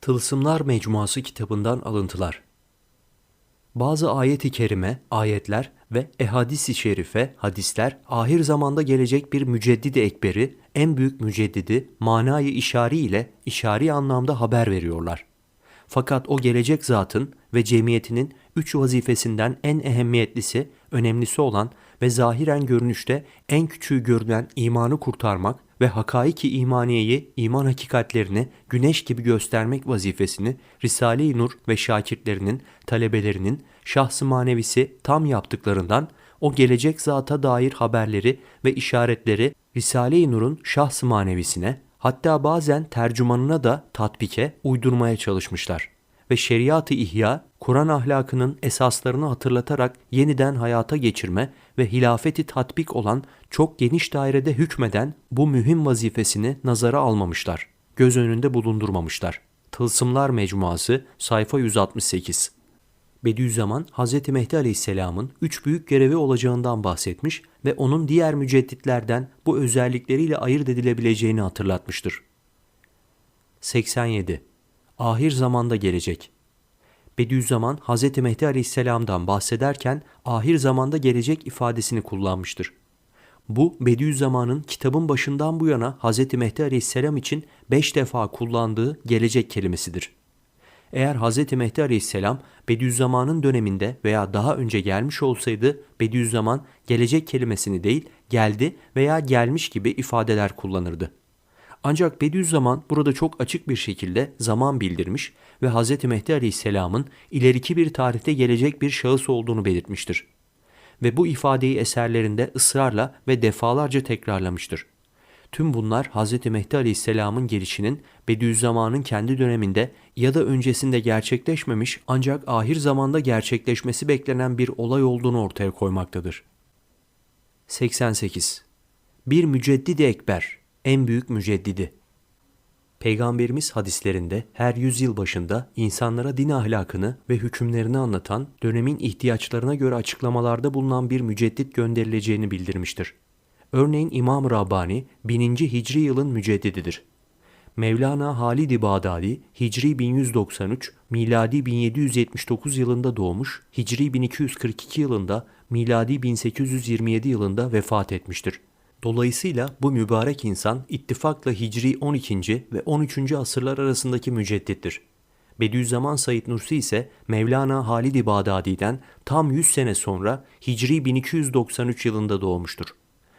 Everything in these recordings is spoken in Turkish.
Tılsımlar Mecmuası kitabından alıntılar. Bazı ayet-i kerime, ayetler ve ehadis-i şerife, hadisler ahir zamanda gelecek bir müceddidi ekberi, en büyük müceddidi manayı işari ile işari anlamda haber veriyorlar. Fakat o gelecek zatın ve cemiyetinin üç vazifesinden en ehemmiyetlisi, önemlisi olan ve zahiren görünüşte en küçüğü görünen imanı kurtarmak ve hakaiki imaniyeyi, iman hakikatlerini güneş gibi göstermek vazifesini Risale-i Nur ve şakirtlerinin, talebelerinin şahsı manevisi tam yaptıklarından o gelecek zata dair haberleri ve işaretleri Risale-i Nur'un şahsı manevisine hatta bazen tercümanına da tatbike uydurmaya çalışmışlar. Ve şeriat-ı ihya, Kur'an ahlakının esaslarını hatırlatarak yeniden hayata geçirme ve hilafeti tatbik olan çok geniş dairede hükmeden bu mühim vazifesini nazara almamışlar, göz önünde bulundurmamışlar. Tılsımlar Mecmuası sayfa 168 Bediüzzaman Hz. Mehdi Aleyhisselam'ın üç büyük görevi olacağından bahsetmiş ve onun diğer mücedditlerden bu özellikleriyle ayırt edilebileceğini hatırlatmıştır. 87. Ahir zamanda gelecek. Bediüzzaman Hz. Mehdi Aleyhisselam'dan bahsederken ahir zamanda gelecek ifadesini kullanmıştır. Bu Bediüzzaman'ın kitabın başından bu yana Hz. Mehdi Aleyhisselam için beş defa kullandığı gelecek kelimesidir. Eğer Hz. Mehdi Aleyhisselam Bediüzzaman'ın döneminde veya daha önce gelmiş olsaydı Bediüzzaman gelecek kelimesini değil geldi veya gelmiş gibi ifadeler kullanırdı. Ancak Bediüzzaman burada çok açık bir şekilde zaman bildirmiş ve Hz. Mehdi Aleyhisselam'ın ileriki bir tarihte gelecek bir şahıs olduğunu belirtmiştir. Ve bu ifadeyi eserlerinde ısrarla ve defalarca tekrarlamıştır. Tüm bunlar Hz. Mehdi Aleyhisselam'ın gelişinin Bediüzzaman'ın kendi döneminde ya da öncesinde gerçekleşmemiş ancak ahir zamanda gerçekleşmesi beklenen bir olay olduğunu ortaya koymaktadır. 88. Bir müceddidi ekber, en büyük müceddidi. Peygamberimiz hadislerinde her yüzyıl başında insanlara din ahlakını ve hükümlerini anlatan dönemin ihtiyaçlarına göre açıklamalarda bulunan bir müceddit gönderileceğini bildirmiştir. Örneğin İmam Rabbani 1000. Hicri yılın müceddididir. Mevlana Halid-i Bağdadi Hicri 1193, miladi 1779 yılında doğmuş, Hicri 1242 yılında, miladi 1827 yılında vefat etmiştir. Dolayısıyla bu mübarek insan ittifakla Hicri 12. ve 13. asırlar arasındaki müceddittir. Bediüzzaman Said Nursi ise Mevlana Halid-i Bağdadi'den tam 100 sene sonra Hicri 1293 yılında doğmuştur.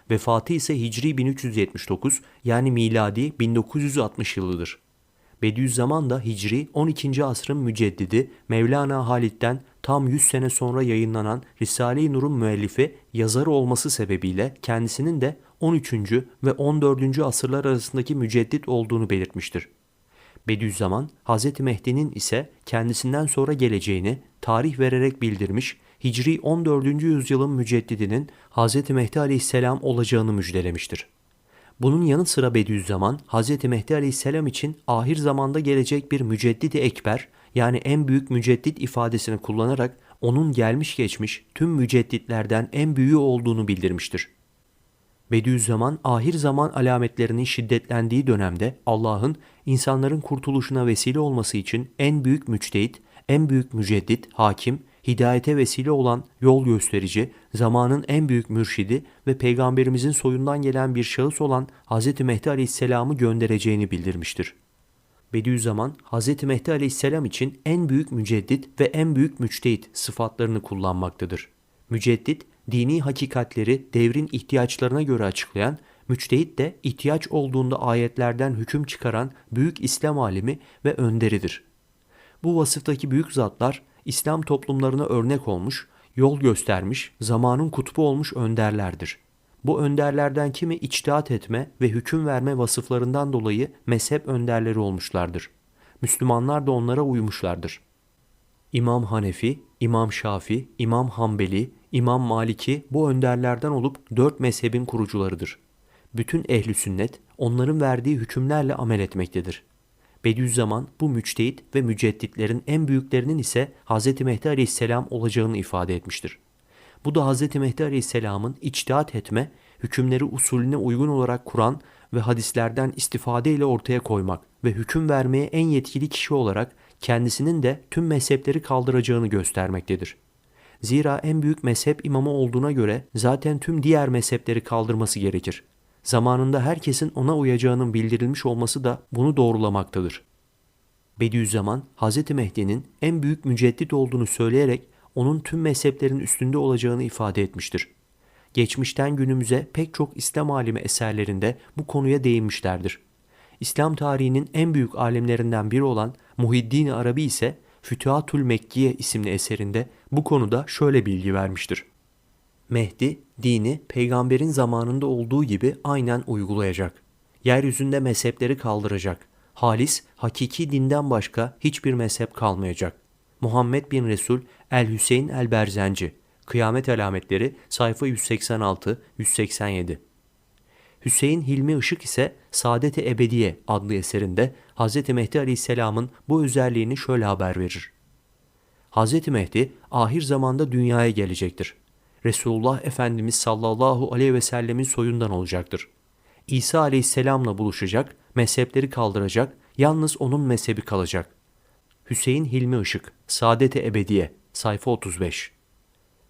Vefatı ise Hicri 1379 yani miladi 1960 yılıdır. Bediüzzaman da Hicri 12. asrın müceddidi Mevlana Halid'den tam 100 sene sonra yayınlanan Risale-i Nur'un müellifi yazarı olması sebebiyle kendisinin de 13. ve 14. asırlar arasındaki müceddit olduğunu belirtmiştir. Bediüzzaman, Hz. Mehdi'nin ise kendisinden sonra geleceğini tarih vererek bildirmiş, Hicri 14. yüzyılın müceddidinin Hz. Mehdi aleyhisselam olacağını müjdelemiştir. Bunun yanı sıra Bediüzzaman, Hz. Mehdi aleyhisselam için ahir zamanda gelecek bir müceddidi ekber, yani en büyük müceddit ifadesini kullanarak onun gelmiş geçmiş tüm mücedditlerden en büyüğü olduğunu bildirmiştir. Bediüzzaman ahir zaman alametlerinin şiddetlendiği dönemde Allah'ın insanların kurtuluşuna vesile olması için en büyük müçtehit, en büyük müceddit, hakim, hidayete vesile olan yol gösterici, zamanın en büyük mürşidi ve peygamberimizin soyundan gelen bir şahıs olan Hz. Mehdi Aleyhisselam'ı göndereceğini bildirmiştir. Bediüzzaman, Hz. Mehdi Aleyhisselam için en büyük müceddit ve en büyük müçtehit sıfatlarını kullanmaktadır. Müceddit, dini hakikatleri devrin ihtiyaçlarına göre açıklayan, müçtehit de ihtiyaç olduğunda ayetlerden hüküm çıkaran büyük İslam alimi ve önderidir. Bu vasıftaki büyük zatlar İslam toplumlarına örnek olmuş, yol göstermiş, zamanın kutbu olmuş önderlerdir. Bu önderlerden kimi içtihat etme ve hüküm verme vasıflarından dolayı mezhep önderleri olmuşlardır. Müslümanlar da onlara uymuşlardır. İmam Hanefi, İmam Şafi, İmam Hanbeli, İmam Maliki bu önderlerden olup dört mezhebin kurucularıdır. Bütün ehli sünnet onların verdiği hükümlerle amel etmektedir. Bediüzzaman bu müçtehit ve mücedditlerin en büyüklerinin ise Hz. Mehdi Aleyhisselam olacağını ifade etmiştir. Bu da Hz. Mehdi Aleyhisselam'ın içtihat etme, hükümleri usulüne uygun olarak Kur'an ve hadislerden istifade ile ortaya koymak ve hüküm vermeye en yetkili kişi olarak kendisinin de tüm mezhepleri kaldıracağını göstermektedir. Zira en büyük mezhep imamı olduğuna göre zaten tüm diğer mezhepleri kaldırması gerekir. Zamanında herkesin ona uyacağının bildirilmiş olması da bunu doğrulamaktadır. Bediüzzaman, Hz. Mehdi'nin en büyük müceddit olduğunu söyleyerek onun tüm mezheplerin üstünde olacağını ifade etmiştir. Geçmişten günümüze pek çok İslam alimi eserlerinde bu konuya değinmişlerdir. İslam tarihinin en büyük alemlerinden biri olan Muhiddin Arabi ise Fütuhatül Mekkiye isimli eserinde bu konuda şöyle bilgi vermiştir. Mehdi dini peygamberin zamanında olduğu gibi aynen uygulayacak. Yeryüzünde mezhepleri kaldıracak. Halis, hakiki dinden başka hiçbir mezhep kalmayacak. Muhammed bin Resul El Hüseyin El Berzenci Kıyamet Alametleri sayfa 186-187 Hüseyin Hilmi Işık ise Saadet-i Ebediye adlı eserinde Hz. Mehdi Aleyhisselam'ın bu özelliğini şöyle haber verir. Hz. Mehdi ahir zamanda dünyaya gelecektir. Resulullah Efendimiz sallallahu aleyhi ve sellemin soyundan olacaktır. İsa aleyhisselamla buluşacak, mezhepleri kaldıracak, yalnız onun mezhebi kalacak. Hüseyin Hilmi Işık, Saadet-i Ebediye, sayfa 35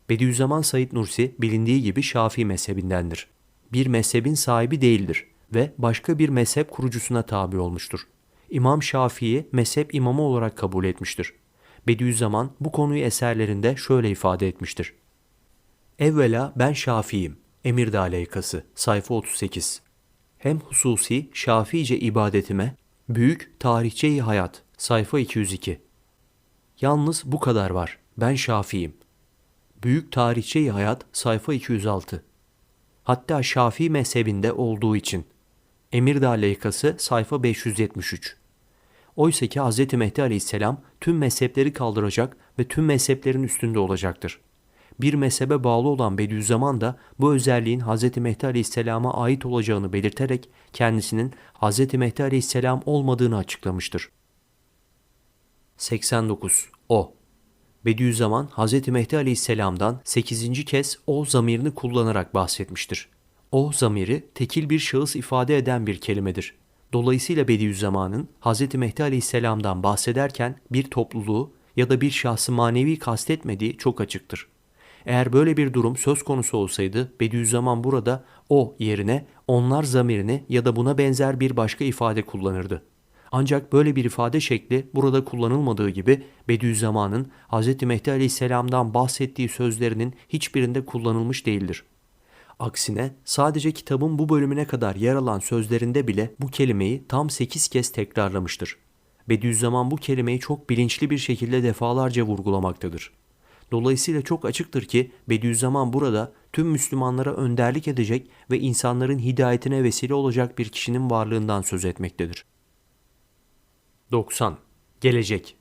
Bediüzzaman Said Nursi bilindiği gibi Şafii mezhebindendir. Bir mezhebin sahibi değildir ve başka bir mezhep kurucusuna tabi olmuştur. İmam Şafii'yi mezhep imamı olarak kabul etmiştir. Bediüzzaman bu konuyu eserlerinde şöyle ifade etmiştir. Evvela ben Şafiiyim. Emirdağ Leykası sayfa 38 Hem hususi Şafiice ibadetime büyük tarihçeyi hayat sayfa 202 Yalnız bu kadar var. Ben Şafiiyim. Büyük tarihçeyi hayat sayfa 206 Hatta Şafii mezhebinde olduğu için. Emirdağ Leykası sayfa 573 Oysa ki Hz. Mehdi Aleyhisselam tüm mezhepleri kaldıracak ve tüm mezheplerin üstünde olacaktır. Bir mezhebe bağlı olan Bediüzzaman da bu özelliğin Hz. Mehdi Aleyhisselam'a ait olacağını belirterek kendisinin Hz. Mehdi Aleyhisselam olmadığını açıklamıştır. 89. O Bediüzzaman Hz. Mehdi Aleyhisselam'dan 8. kez o zamirini kullanarak bahsetmiştir. O zamiri tekil bir şahıs ifade eden bir kelimedir. Dolayısıyla Bediüzzaman'ın Hz. Mehdi Aleyhisselam'dan bahsederken bir topluluğu ya da bir şahsı manevi kastetmediği çok açıktır. Eğer böyle bir durum söz konusu olsaydı Bediüzzaman burada o yerine onlar zamirini ya da buna benzer bir başka ifade kullanırdı. Ancak böyle bir ifade şekli burada kullanılmadığı gibi Bediüzzaman'ın Hz. Mehdi Aleyhisselam'dan bahsettiği sözlerinin hiçbirinde kullanılmış değildir. Aksine sadece kitabın bu bölümüne kadar yer alan sözlerinde bile bu kelimeyi tam 8 kez tekrarlamıştır. Bediüzzaman bu kelimeyi çok bilinçli bir şekilde defalarca vurgulamaktadır. Dolayısıyla çok açıktır ki Bediüzzaman burada tüm Müslümanlara önderlik edecek ve insanların hidayetine vesile olacak bir kişinin varlığından söz etmektedir. 90. Gelecek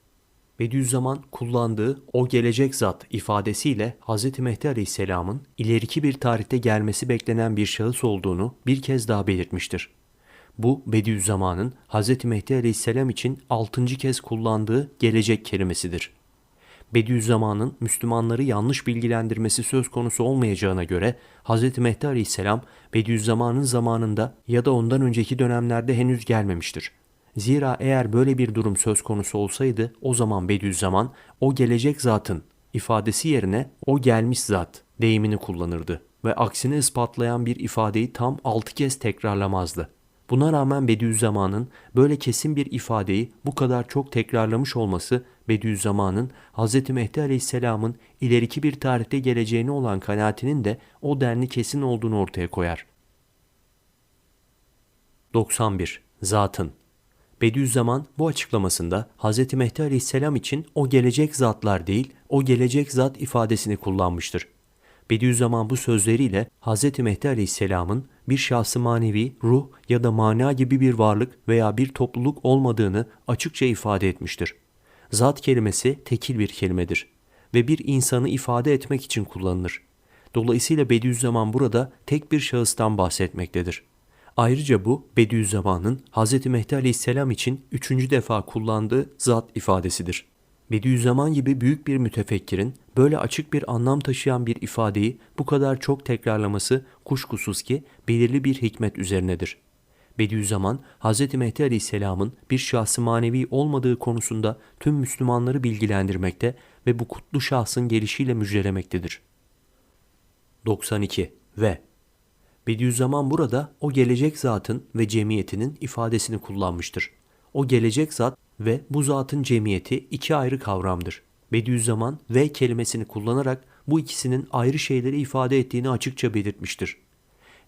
Bediüzzaman kullandığı o gelecek zat ifadesiyle Hz. Mehdi Aleyhisselam'ın ileriki bir tarihte gelmesi beklenen bir şahıs olduğunu bir kez daha belirtmiştir. Bu Bediüzzaman'ın Hz. Mehdi Aleyhisselam için altıncı kez kullandığı gelecek kelimesidir. Bediüzzaman'ın Müslümanları yanlış bilgilendirmesi söz konusu olmayacağına göre Hz. Mehdi Aleyhisselam Bediüzzaman'ın zamanında ya da ondan önceki dönemlerde henüz gelmemiştir. Zira eğer böyle bir durum söz konusu olsaydı o zaman Bediüzzaman o gelecek zatın ifadesi yerine o gelmiş zat deyimini kullanırdı ve aksini ispatlayan bir ifadeyi tam altı kez tekrarlamazdı. Buna rağmen Bediüzzaman'ın böyle kesin bir ifadeyi bu kadar çok tekrarlamış olması Bediüzzaman'ın Hz. Mehdi Aleyhisselam'ın ileriki bir tarihte geleceğine olan kanaatinin de o denli kesin olduğunu ortaya koyar. 91. Zatın Bediüzzaman bu açıklamasında Hz. Mehdi Aleyhisselam için o gelecek zatlar değil, o gelecek zat ifadesini kullanmıştır. Bediüzzaman bu sözleriyle Hz. Mehdi Aleyhisselam'ın bir şahsı manevi, ruh ya da mana gibi bir varlık veya bir topluluk olmadığını açıkça ifade etmiştir. Zat kelimesi tekil bir kelimedir ve bir insanı ifade etmek için kullanılır. Dolayısıyla Bediüzzaman burada tek bir şahıstan bahsetmektedir. Ayrıca bu Bediüzzaman'ın Hz. Mehdi Aleyhisselam için üçüncü defa kullandığı zat ifadesidir. Bediüzzaman gibi büyük bir mütefekkirin böyle açık bir anlam taşıyan bir ifadeyi bu kadar çok tekrarlaması kuşkusuz ki belirli bir hikmet üzerinedir. Bediüzzaman, Hz. Mehdi Aleyhisselam'ın bir şahsı manevi olmadığı konusunda tüm Müslümanları bilgilendirmekte ve bu kutlu şahsın gelişiyle müjdelemektedir. 92 ve Bediüzzaman burada o gelecek zatın ve cemiyetinin ifadesini kullanmıştır. O gelecek zat ve bu zatın cemiyeti iki ayrı kavramdır. Bediüzzaman ve kelimesini kullanarak bu ikisinin ayrı şeyleri ifade ettiğini açıkça belirtmiştir.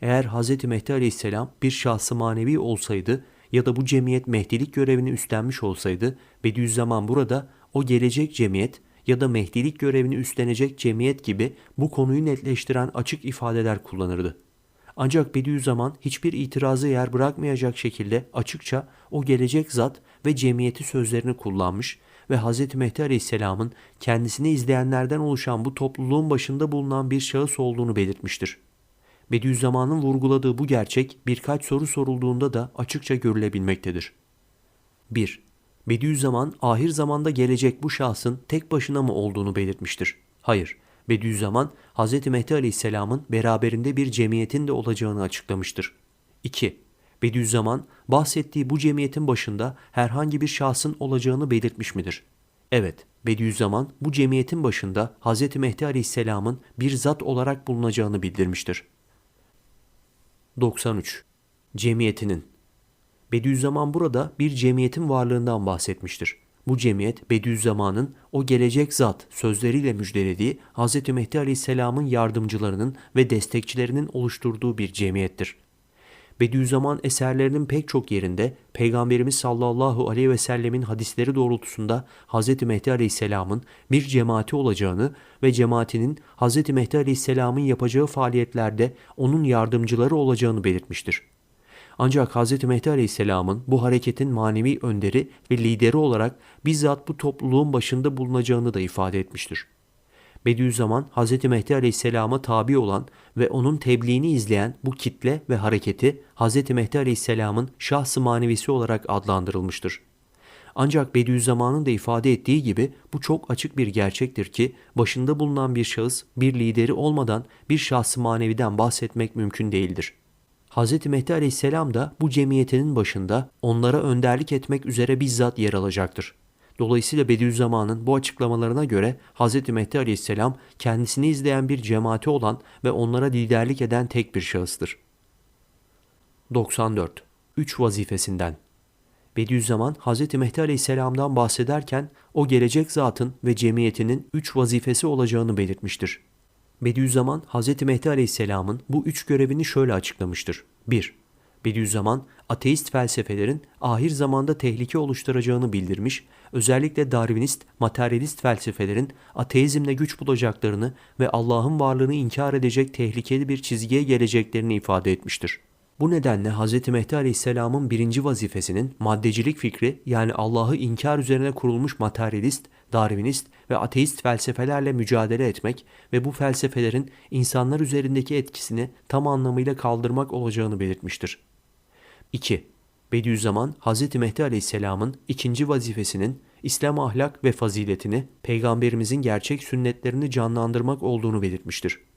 Eğer Hz. Mehdi Aleyhisselam bir şahsı manevi olsaydı ya da bu cemiyet Mehdilik görevini üstlenmiş olsaydı Bediüzzaman burada o gelecek cemiyet ya da Mehdilik görevini üstlenecek cemiyet gibi bu konuyu netleştiren açık ifadeler kullanırdı. Ancak Bediüzzaman hiçbir itirazı yer bırakmayacak şekilde açıkça o gelecek zat ve cemiyeti sözlerini kullanmış ve Hz. Mehdi Aleyhisselam'ın kendisini izleyenlerden oluşan bu topluluğun başında bulunan bir şahıs olduğunu belirtmiştir. Bediüzzaman'ın vurguladığı bu gerçek birkaç soru sorulduğunda da açıkça görülebilmektedir. 1. Bediüzzaman ahir zamanda gelecek bu şahsın tek başına mı olduğunu belirtmiştir. Hayır, Bediüzzaman Hz. Mehdi Aleyhisselam'ın beraberinde bir cemiyetin de olacağını açıklamıştır. 2. Bediüzzaman bahsettiği bu cemiyetin başında herhangi bir şahsın olacağını belirtmiş midir? Evet, Bediüzzaman bu cemiyetin başında Hz. Mehdi Aleyhisselam'ın bir zat olarak bulunacağını bildirmiştir. 93. Cemiyetinin Bediüzzaman burada bir cemiyetin varlığından bahsetmiştir. Bu cemiyet Bediüzzaman'ın o gelecek zat sözleriyle müjdelediği Hz. Mehdi Aleyhisselam'ın yardımcılarının ve destekçilerinin oluşturduğu bir cemiyettir. Bediüzzaman eserlerinin pek çok yerinde Peygamberimiz sallallahu aleyhi ve sellemin hadisleri doğrultusunda Hz. Mehdi Aleyhisselam'ın bir cemaati olacağını ve cemaatinin Hz. Mehdi Aleyhisselam'ın yapacağı faaliyetlerde onun yardımcıları olacağını belirtmiştir. Ancak Hz. Mehdi Aleyhisselam'ın bu hareketin manevi önderi ve lideri olarak bizzat bu topluluğun başında bulunacağını da ifade etmiştir. Bediüzzaman Hz. Mehdi Aleyhisselam'a tabi olan ve onun tebliğini izleyen bu kitle ve hareketi Hz. Mehdi Aleyhisselam'ın şahsı manevisi olarak adlandırılmıştır. Ancak Bediüzzaman'ın da ifade ettiği gibi bu çok açık bir gerçektir ki başında bulunan bir şahıs bir lideri olmadan bir şahsı maneviden bahsetmek mümkün değildir. Hz. Mehdi Aleyhisselam da bu cemiyetinin başında onlara önderlik etmek üzere bizzat yer alacaktır. Dolayısıyla Bediüzzaman'ın bu açıklamalarına göre Hz. Mehdi Aleyhisselam kendisini izleyen bir cemaati olan ve onlara liderlik eden tek bir şahıstır. 94. Üç vazifesinden Bediüzzaman Hz. Mehdi Aleyhisselam'dan bahsederken o gelecek zatın ve cemiyetinin üç vazifesi olacağını belirtmiştir. Bediüzzaman Hz. Mehdi Aleyhisselam'ın bu üç görevini şöyle açıklamıştır. 1. Bediüzzaman ateist felsefelerin ahir zamanda tehlike oluşturacağını bildirmiş, özellikle Darwinist, materyalist felsefelerin ateizmle güç bulacaklarını ve Allah'ın varlığını inkar edecek tehlikeli bir çizgiye geleceklerini ifade etmiştir. Bu nedenle Hz. Mehdi Aleyhisselam'ın birinci vazifesinin maddecilik fikri yani Allah'ı inkar üzerine kurulmuş materyalist, Darwinist ve ateist felsefelerle mücadele etmek ve bu felsefelerin insanlar üzerindeki etkisini tam anlamıyla kaldırmak olacağını belirtmiştir. 2. Bediüzzaman Hz. Mehdi Aleyhisselam'ın ikinci vazifesinin İslam ahlak ve faziletini, peygamberimizin gerçek sünnetlerini canlandırmak olduğunu belirtmiştir.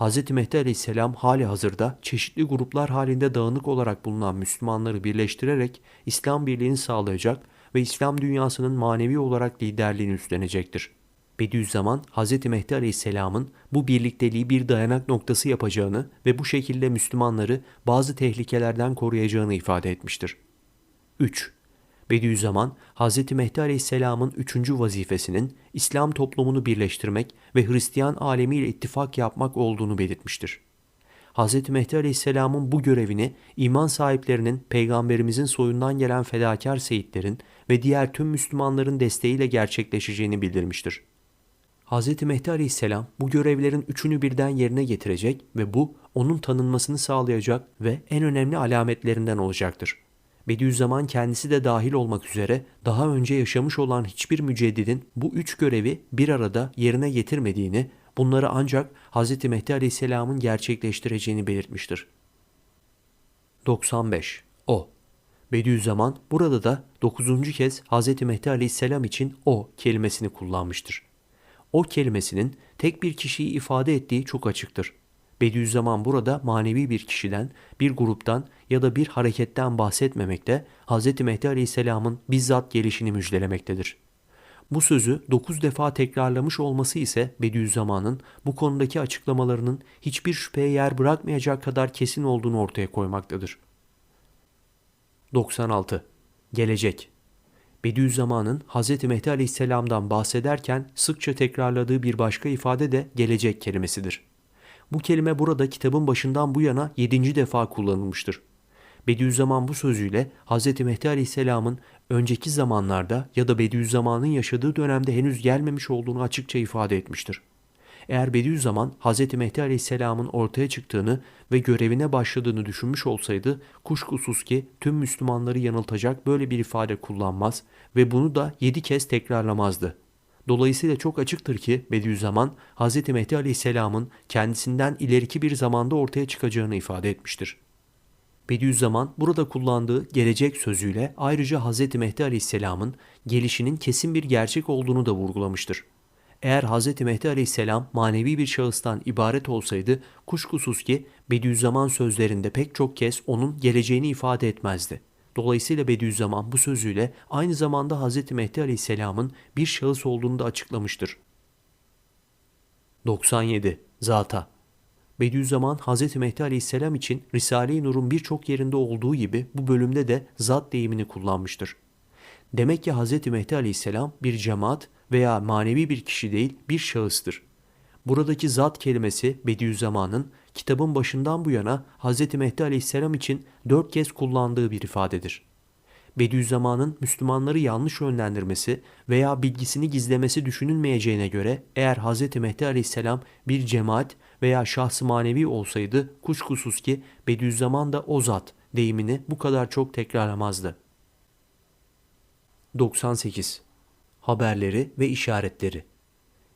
Hz. Mehdi Aleyhisselam hali hazırda çeşitli gruplar halinde dağınık olarak bulunan Müslümanları birleştirerek İslam birliğini sağlayacak ve İslam dünyasının manevi olarak liderliğini üstlenecektir. Bediüzzaman Hz. Mehdi Aleyhisselam'ın bu birlikteliği bir dayanak noktası yapacağını ve bu şekilde Müslümanları bazı tehlikelerden koruyacağını ifade etmiştir. 3. Bediüzzaman, Hz. Mehdi Aleyhisselam'ın üçüncü vazifesinin İslam toplumunu birleştirmek ve Hristiyan alemiyle ittifak yapmak olduğunu belirtmiştir. Hz. Mehdi Aleyhisselam'ın bu görevini iman sahiplerinin peygamberimizin soyundan gelen fedakar seyitlerin ve diğer tüm Müslümanların desteğiyle gerçekleşeceğini bildirmiştir. Hz. Mehdi Aleyhisselam bu görevlerin üçünü birden yerine getirecek ve bu onun tanınmasını sağlayacak ve en önemli alametlerinden olacaktır. Bediüzzaman kendisi de dahil olmak üzere daha önce yaşamış olan hiçbir müceddidin bu üç görevi bir arada yerine getirmediğini, bunları ancak Hz. Mehdi Aleyhisselam'ın gerçekleştireceğini belirtmiştir. 95. O Bediüzzaman burada da dokuzuncu kez Hz. Mehdi Aleyhisselam için o kelimesini kullanmıştır. O kelimesinin tek bir kişiyi ifade ettiği çok açıktır. Bediüzzaman burada manevi bir kişiden, bir gruptan ya da bir hareketten bahsetmemekte, Hz. Mehdi Aleyhisselam'ın bizzat gelişini müjdelemektedir. Bu sözü dokuz defa tekrarlamış olması ise Bediüzzaman'ın bu konudaki açıklamalarının hiçbir şüpheye yer bırakmayacak kadar kesin olduğunu ortaya koymaktadır. 96. Gelecek Bediüzzaman'ın Hz. Mehdi Aleyhisselam'dan bahsederken sıkça tekrarladığı bir başka ifade de gelecek kelimesidir. Bu kelime burada kitabın başından bu yana yedinci defa kullanılmıştır. Bediüzzaman bu sözüyle Hz. Mehdi Aleyhisselam'ın önceki zamanlarda ya da Bediüzzaman'ın yaşadığı dönemde henüz gelmemiş olduğunu açıkça ifade etmiştir. Eğer Bediüzzaman Hz. Mehdi Aleyhisselam'ın ortaya çıktığını ve görevine başladığını düşünmüş olsaydı kuşkusuz ki tüm Müslümanları yanıltacak böyle bir ifade kullanmaz ve bunu da yedi kez tekrarlamazdı. Dolayısıyla çok açıktır ki Bediüzzaman Hz. Mehdi Aleyhisselam'ın kendisinden ileriki bir zamanda ortaya çıkacağını ifade etmiştir. Bediüzzaman burada kullandığı gelecek sözüyle ayrıca Hz. Mehdi Aleyhisselam'ın gelişinin kesin bir gerçek olduğunu da vurgulamıştır. Eğer Hz. Mehdi Aleyhisselam manevi bir şahıstan ibaret olsaydı kuşkusuz ki Bediüzzaman sözlerinde pek çok kez onun geleceğini ifade etmezdi. Dolayısıyla Bediüzzaman bu sözüyle aynı zamanda Hz. Mehdi Aleyhisselam'ın bir şahıs olduğunu da açıklamıştır. 97. Zata Bediüzzaman Hz. Mehdi Aleyhisselam için Risale-i Nur'un birçok yerinde olduğu gibi bu bölümde de zat deyimini kullanmıştır. Demek ki Hz. Mehdi Aleyhisselam bir cemaat veya manevi bir kişi değil bir şahıstır. Buradaki zat kelimesi Bediüzzaman'ın kitabın başından bu yana Hz. Mehdi Aleyhisselam için dört kez kullandığı bir ifadedir. Bediüzzaman'ın Müslümanları yanlış yönlendirmesi veya bilgisini gizlemesi düşünülmeyeceğine göre eğer Hz. Mehdi Aleyhisselam bir cemaat veya şahsı manevi olsaydı kuşkusuz ki Bediüzzaman da o zat deyimini bu kadar çok tekrarlamazdı. 98. Haberleri ve işaretleri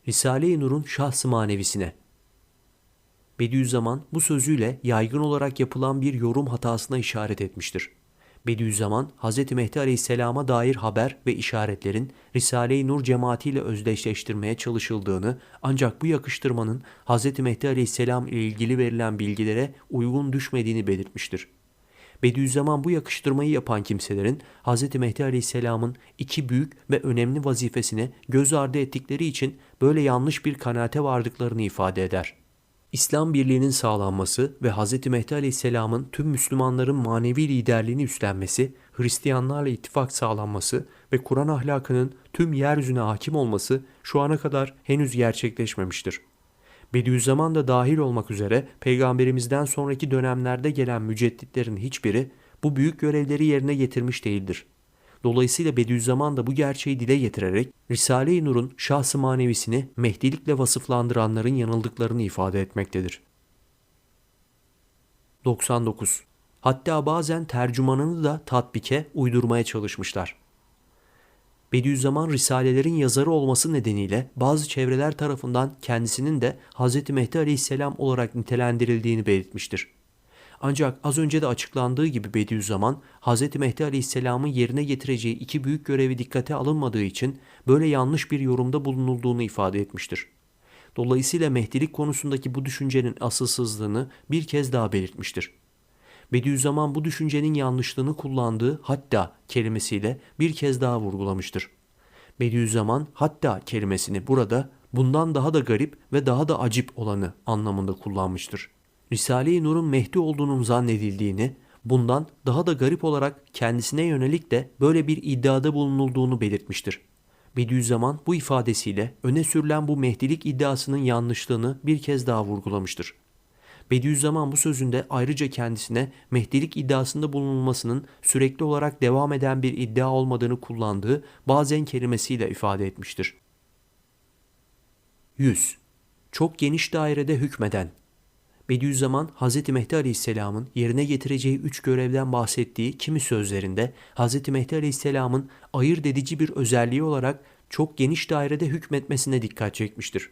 Risale-i Nur'un şahsı manevisine Bediüzzaman bu sözüyle yaygın olarak yapılan bir yorum hatasına işaret etmiştir. Bediüzzaman, Hz. Mehdi Aleyhisselam'a dair haber ve işaretlerin Risale-i Nur cemaatiyle özdeşleştirmeye çalışıldığını ancak bu yakıştırmanın Hz. Mehdi Aleyhisselam ile ilgili verilen bilgilere uygun düşmediğini belirtmiştir. Bediüzzaman bu yakıştırmayı yapan kimselerin Hz. Mehdi Aleyhisselam'ın iki büyük ve önemli vazifesini göz ardı ettikleri için böyle yanlış bir kanaate vardıklarını ifade eder. İslam birliğinin sağlanması ve Hz. Mehdi Aleyhisselam'ın tüm Müslümanların manevi liderliğini üstlenmesi, Hristiyanlarla ittifak sağlanması ve Kur'an ahlakının tüm yeryüzüne hakim olması şu ana kadar henüz gerçekleşmemiştir. Bediüzzaman da dahil olmak üzere peygamberimizden sonraki dönemlerde gelen mücedditlerin hiçbiri bu büyük görevleri yerine getirmiş değildir. Dolayısıyla Bediüzzaman da bu gerçeği dile getirerek Risale-i Nur'un şahsı manevisini Mehdilikle vasıflandıranların yanıldıklarını ifade etmektedir. 99. Hatta bazen tercümanını da tatbike uydurmaya çalışmışlar. Bediüzzaman Risalelerin yazarı olması nedeniyle bazı çevreler tarafından kendisinin de Hz. Mehdi Aleyhisselam olarak nitelendirildiğini belirtmiştir. Ancak az önce de açıklandığı gibi Bediüzzaman, Hz. Mehdi Aleyhisselam'ın yerine getireceği iki büyük görevi dikkate alınmadığı için böyle yanlış bir yorumda bulunulduğunu ifade etmiştir. Dolayısıyla Mehdilik konusundaki bu düşüncenin asılsızlığını bir kez daha belirtmiştir. Bediüzzaman bu düşüncenin yanlışlığını kullandığı hatta kelimesiyle bir kez daha vurgulamıştır. Bediüzzaman hatta kelimesini burada bundan daha da garip ve daha da acip olanı anlamında kullanmıştır. Risale-i Nur'un Mehdi olduğunun zannedildiğini, bundan daha da garip olarak kendisine yönelik de böyle bir iddiada bulunulduğunu belirtmiştir. Bediüzzaman bu ifadesiyle öne sürülen bu Mehdilik iddiasının yanlışlığını bir kez daha vurgulamıştır. Bediüzzaman bu sözünde ayrıca kendisine Mehdilik iddiasında bulunulmasının sürekli olarak devam eden bir iddia olmadığını kullandığı bazen kelimesiyle ifade etmiştir. 100. Çok geniş dairede hükmeden Bediüzzaman Hz. Mehdi Aleyhisselam'ın yerine getireceği üç görevden bahsettiği kimi sözlerinde Hz. Mehdi Aleyhisselam'ın ayırt edici bir özelliği olarak çok geniş dairede hükmetmesine dikkat çekmiştir.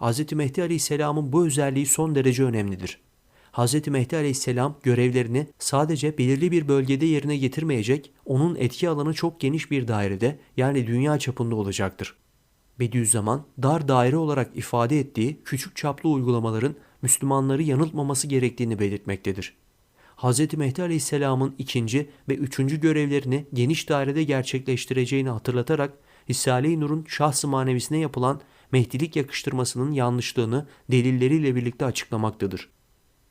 Hz. Mehdi Aleyhisselam'ın bu özelliği son derece önemlidir. Hz. Mehdi Aleyhisselam görevlerini sadece belirli bir bölgede yerine getirmeyecek, onun etki alanı çok geniş bir dairede yani dünya çapında olacaktır. Bediüzzaman dar daire olarak ifade ettiği küçük çaplı uygulamaların Müslümanları yanıltmaması gerektiğini belirtmektedir. Hz. Mehdi Aleyhisselam'ın ikinci ve üçüncü görevlerini geniş dairede gerçekleştireceğini hatırlatarak Risale-i Nur'un şahs-ı manevisine yapılan Mehdilik yakıştırmasının yanlışlığını delilleriyle birlikte açıklamaktadır.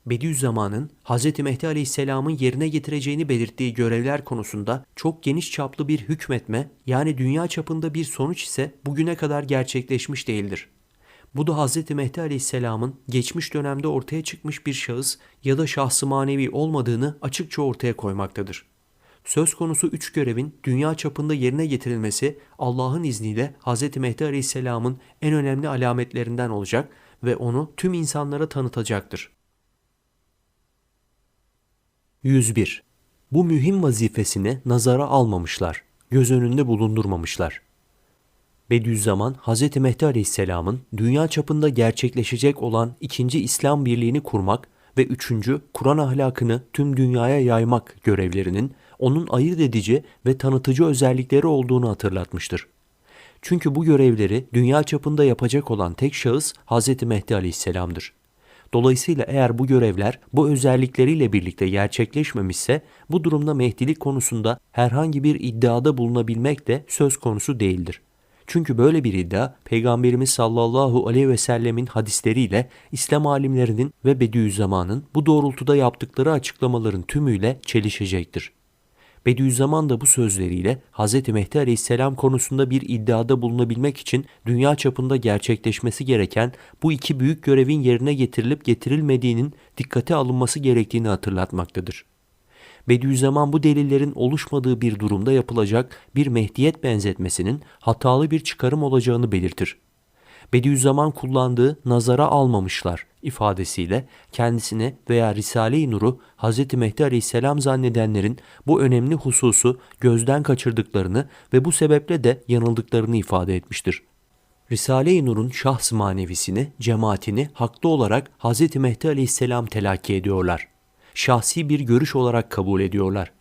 Bediüzzaman'ın Hz. Mehdi Aleyhisselam'ın yerine getireceğini belirttiği görevler konusunda çok geniş çaplı bir hükmetme yani dünya çapında bir sonuç ise bugüne kadar gerçekleşmiş değildir. Bu da Hz. Mehdi Aleyhisselam'ın geçmiş dönemde ortaya çıkmış bir şahıs ya da şahsı manevi olmadığını açıkça ortaya koymaktadır. Söz konusu üç görevin dünya çapında yerine getirilmesi Allah'ın izniyle Hz. Mehdi Aleyhisselam'ın en önemli alametlerinden olacak ve onu tüm insanlara tanıtacaktır. 101. Bu mühim vazifesini nazara almamışlar, göz önünde bulundurmamışlar. Bediüzzaman, Hz. Mehdi Aleyhisselam'ın dünya çapında gerçekleşecek olan ikinci İslam birliğini kurmak ve üçüncü Kur'an ahlakını tüm dünyaya yaymak görevlerinin onun ayırt edici ve tanıtıcı özellikleri olduğunu hatırlatmıştır. Çünkü bu görevleri dünya çapında yapacak olan tek şahıs Hz. Mehdi Aleyhisselam'dır. Dolayısıyla eğer bu görevler bu özellikleriyle birlikte gerçekleşmemişse bu durumda Mehdilik konusunda herhangi bir iddiada bulunabilmek de söz konusu değildir. Çünkü böyle bir iddia Peygamberimiz sallallahu aleyhi ve sellemin hadisleriyle İslam alimlerinin ve Bediüzzaman'ın bu doğrultuda yaptıkları açıklamaların tümüyle çelişecektir. Bediüzzaman da bu sözleriyle Hz. Mehdi Aleyhisselam konusunda bir iddiada bulunabilmek için dünya çapında gerçekleşmesi gereken bu iki büyük görevin yerine getirilip getirilmediğinin dikkate alınması gerektiğini hatırlatmaktadır. Bediüzzaman bu delillerin oluşmadığı bir durumda yapılacak bir mehdiyet benzetmesinin hatalı bir çıkarım olacağını belirtir. Bediüzzaman kullandığı nazara almamışlar ifadesiyle kendisine veya Risale-i Nur'u Hz. Mehdi Aleyhisselam zannedenlerin bu önemli hususu gözden kaçırdıklarını ve bu sebeple de yanıldıklarını ifade etmiştir. Risale-i Nur'un şahs manevisini, cemaatini haklı olarak Hz. Mehdi Aleyhisselam telakki ediyorlar. Şahsi bir görüş olarak kabul ediyorlar.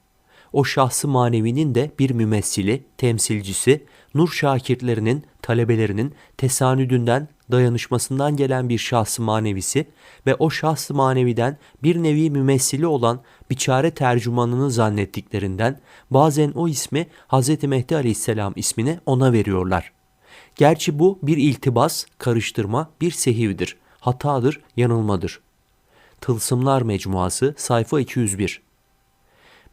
O şahsı manevinin de bir mümessili, temsilcisi, nur şakirtlerinin, talebelerinin tesanüdünden, dayanışmasından gelen bir şahsı manevisi ve o şahsı maneviden bir nevi mümessili olan biçare tercümanını zannettiklerinden bazen o ismi Hz. Mehdi Aleyhisselam ismine ona veriyorlar. Gerçi bu bir iltibas, karıştırma, bir sehivdir, hatadır, yanılmadır. Tılsımlar Mecmuası sayfa 201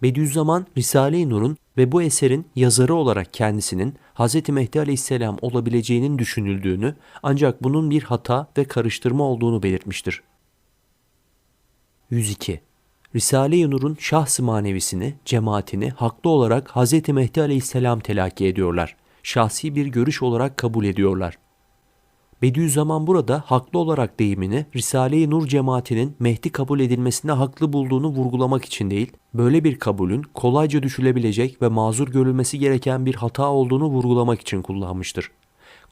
Bediüzzaman Risale-i Nur'un ve bu eserin yazarı olarak kendisinin Hz. Mehdi Aleyhisselam olabileceğinin düşünüldüğünü ancak bunun bir hata ve karıştırma olduğunu belirtmiştir. 102. Risale-i Nur'un şahs manevisini, cemaatini haklı olarak Hz. Mehdi Aleyhisselam telakki ediyorlar. Şahsi bir görüş olarak kabul ediyorlar. Bediüzzaman burada haklı olarak deyimini Risale-i Nur cemaatinin Mehdi kabul edilmesine haklı bulduğunu vurgulamak için değil, böyle bir kabulün kolayca düşülebilecek ve mazur görülmesi gereken bir hata olduğunu vurgulamak için kullanmıştır.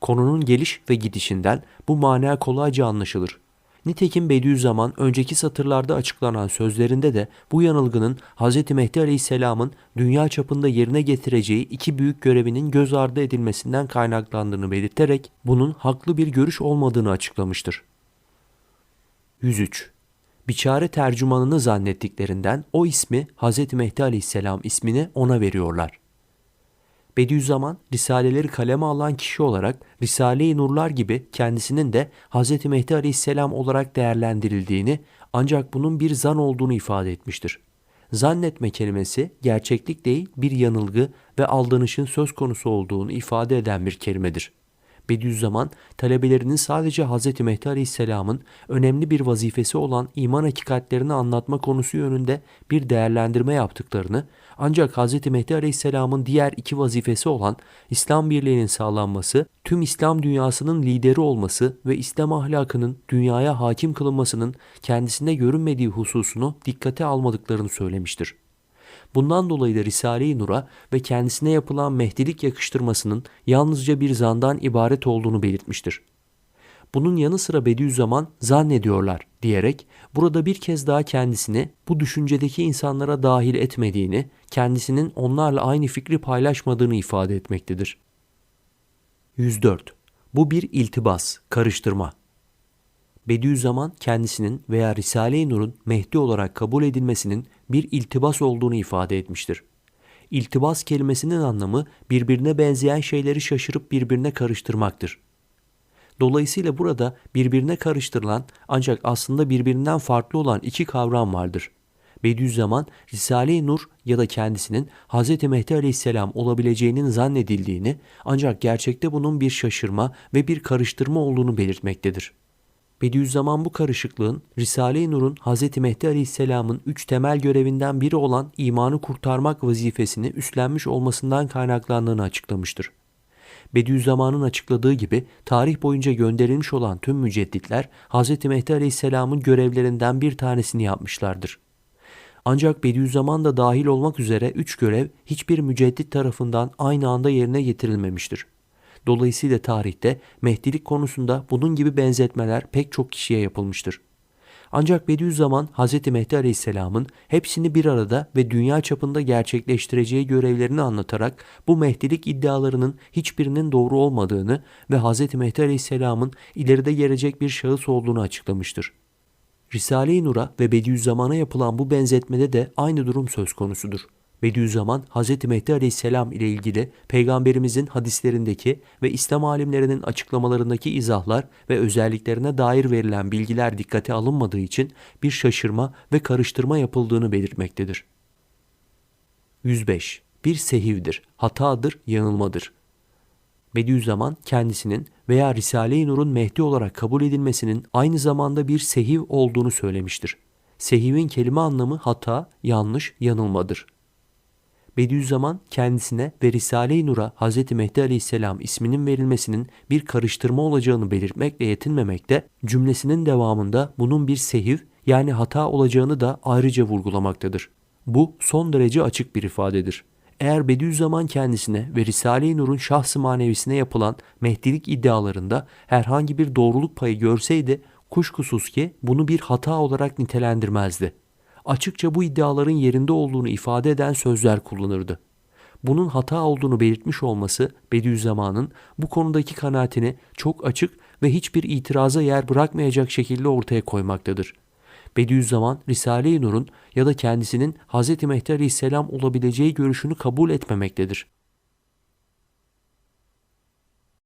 Konunun geliş ve gidişinden bu mana kolayca anlaşılır. Nitekim Bediüzzaman önceki satırlarda açıklanan sözlerinde de bu yanılgının Hz. Mehdi Aleyhisselam'ın dünya çapında yerine getireceği iki büyük görevinin göz ardı edilmesinden kaynaklandığını belirterek bunun haklı bir görüş olmadığını açıklamıştır. 103. Biçare tercümanını zannettiklerinden o ismi Hz. Mehdi Aleyhisselam ismini ona veriyorlar. Bediüzzaman risaleleri kaleme alan kişi olarak Risale-i Nurlar gibi kendisinin de Hz. Mehdi Aleyhisselam olarak değerlendirildiğini ancak bunun bir zan olduğunu ifade etmiştir. Zannetme kelimesi gerçeklik değil bir yanılgı ve aldanışın söz konusu olduğunu ifade eden bir kelimedir. Bediüzzaman talebelerinin sadece Hz. Mehdi Aleyhisselam'ın önemli bir vazifesi olan iman hakikatlerini anlatma konusu yönünde bir değerlendirme yaptıklarını ancak Hz. Mehdi Aleyhisselam'ın diğer iki vazifesi olan İslam birliğinin sağlanması, tüm İslam dünyasının lideri olması ve İslam ahlakının dünyaya hakim kılınmasının kendisinde görünmediği hususunu dikkate almadıklarını söylemiştir. Bundan dolayı da Risale-i Nur'a ve kendisine yapılan mehdilik yakıştırmasının yalnızca bir zandan ibaret olduğunu belirtmiştir. Bunun yanı sıra Bediüzzaman zannediyorlar diyerek burada bir kez daha kendisini bu düşüncedeki insanlara dahil etmediğini, kendisinin onlarla aynı fikri paylaşmadığını ifade etmektedir. 104. Bu bir iltibas, karıştırma. Bediüzzaman kendisinin veya Risale-i Nur'un Mehdi olarak kabul edilmesinin bir iltibas olduğunu ifade etmiştir. İltibas kelimesinin anlamı birbirine benzeyen şeyleri şaşırıp birbirine karıştırmaktır. Dolayısıyla burada birbirine karıştırılan ancak aslında birbirinden farklı olan iki kavram vardır. Bediüzzaman, Risale-i Nur ya da kendisinin Hz. Mehdi Aleyhisselam olabileceğinin zannedildiğini ancak gerçekte bunun bir şaşırma ve bir karıştırma olduğunu belirtmektedir. Bediüzzaman bu karışıklığın Risale-i Nur'un Hz. Mehdi Aleyhisselam'ın üç temel görevinden biri olan imanı kurtarmak vazifesini üstlenmiş olmasından kaynaklandığını açıklamıştır. Bediüzzaman'ın açıkladığı gibi tarih boyunca gönderilmiş olan tüm mücedditler Hz. Mehdi Aleyhisselam'ın görevlerinden bir tanesini yapmışlardır. Ancak Bediüzzaman da dahil olmak üzere üç görev hiçbir müceddit tarafından aynı anda yerine getirilmemiştir. Dolayısıyla tarihte Mehdilik konusunda bunun gibi benzetmeler pek çok kişiye yapılmıştır. Ancak Bediüzzaman Hz. Mehdi Aleyhisselam'ın hepsini bir arada ve dünya çapında gerçekleştireceği görevlerini anlatarak bu Mehdilik iddialarının hiçbirinin doğru olmadığını ve Hz. Mehdi Aleyhisselam'ın ileride gelecek bir şahıs olduğunu açıklamıştır. Risale-i Nur'a ve Bediüzzaman'a yapılan bu benzetmede de aynı durum söz konusudur. Bediüzzaman Hz. Mehdi Aleyhisselam ile ilgili peygamberimizin hadislerindeki ve İslam alimlerinin açıklamalarındaki izahlar ve özelliklerine dair verilen bilgiler dikkate alınmadığı için bir şaşırma ve karıştırma yapıldığını belirtmektedir. 105. Bir sehivdir, hatadır, yanılmadır. Bediüzzaman kendisinin veya Risale-i Nur'un Mehdi olarak kabul edilmesinin aynı zamanda bir sehiv olduğunu söylemiştir. Sehivin kelime anlamı hata, yanlış, yanılmadır. Bediüzzaman kendisine ve Risale-i Nur'a Hz. Mehdi Aleyhisselam isminin verilmesinin bir karıştırma olacağını belirtmekle yetinmemekte, cümlesinin devamında bunun bir sehiv yani hata olacağını da ayrıca vurgulamaktadır. Bu son derece açık bir ifadedir. Eğer Bediüzzaman kendisine ve Risale-i Nur'un şahs-ı manevisine yapılan Mehdilik iddialarında herhangi bir doğruluk payı görseydi, kuşkusuz ki bunu bir hata olarak nitelendirmezdi açıkça bu iddiaların yerinde olduğunu ifade eden sözler kullanırdı. Bunun hata olduğunu belirtmiş olması Bediüzzaman'ın bu konudaki kanaatini çok açık ve hiçbir itiraza yer bırakmayacak şekilde ortaya koymaktadır. Bediüzzaman, Risale-i Nur'un ya da kendisinin Hz. Mehdi Aleyhisselam olabileceği görüşünü kabul etmemektedir.